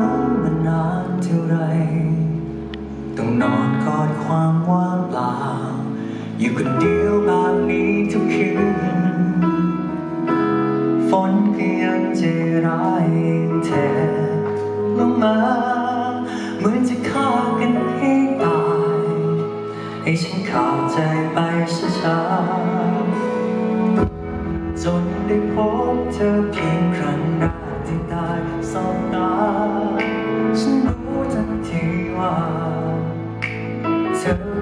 งมานานเท่าไรต้องนอนกอดความว่างเปล่า อยู่คนเดียวแบบนี้ทุกคืนฝนก็ยังเจร้ายแทนลงมาเหมือนจะฆ่ากันให้ตาย ให้ฉันขาดใจไปช้าๆจนได้พบเธอเพียงครั้งนั้น ที่ตายสบตาฉันรู้ทันทีว่าเธอ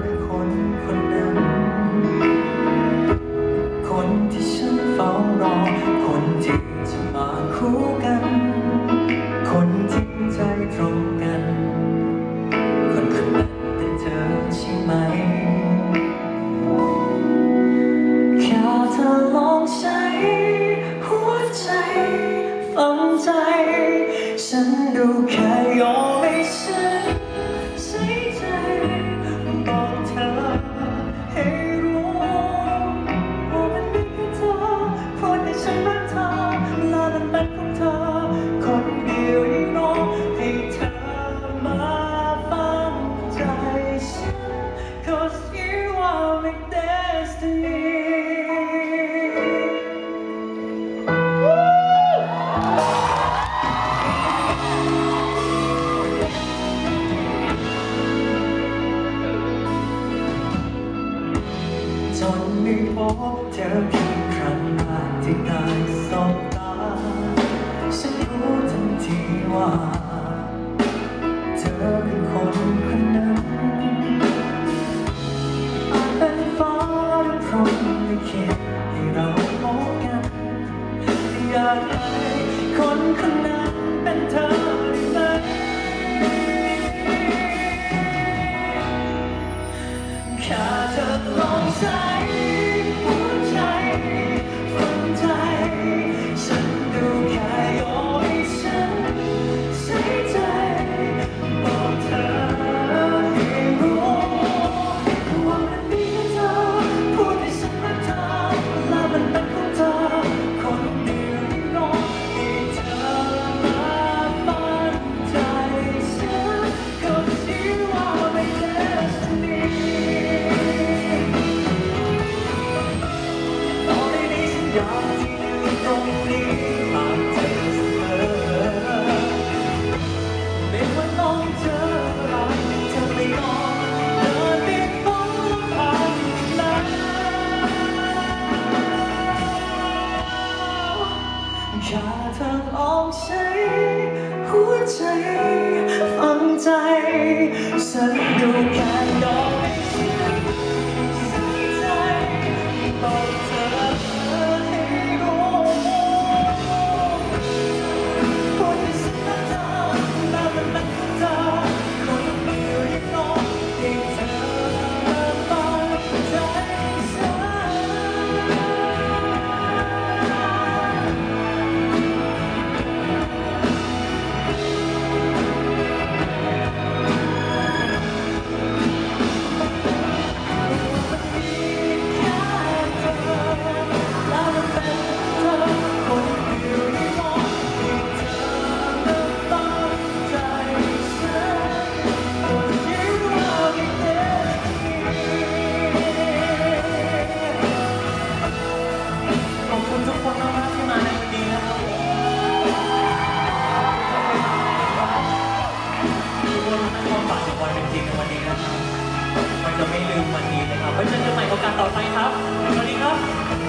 ฉันดูแค่ นได้พบเธอเพียงครั้งแรกที่ได้สบตาฉันรู้ทันทีว่า หั ทุกคนให้ความฝันของบอลเป็นจริงในวันนี้นะครับมันจะไม่ลืมวันนี้นะครับไว้เจอกันใหม่โอกาสต่อไปครับสวัสดีครับ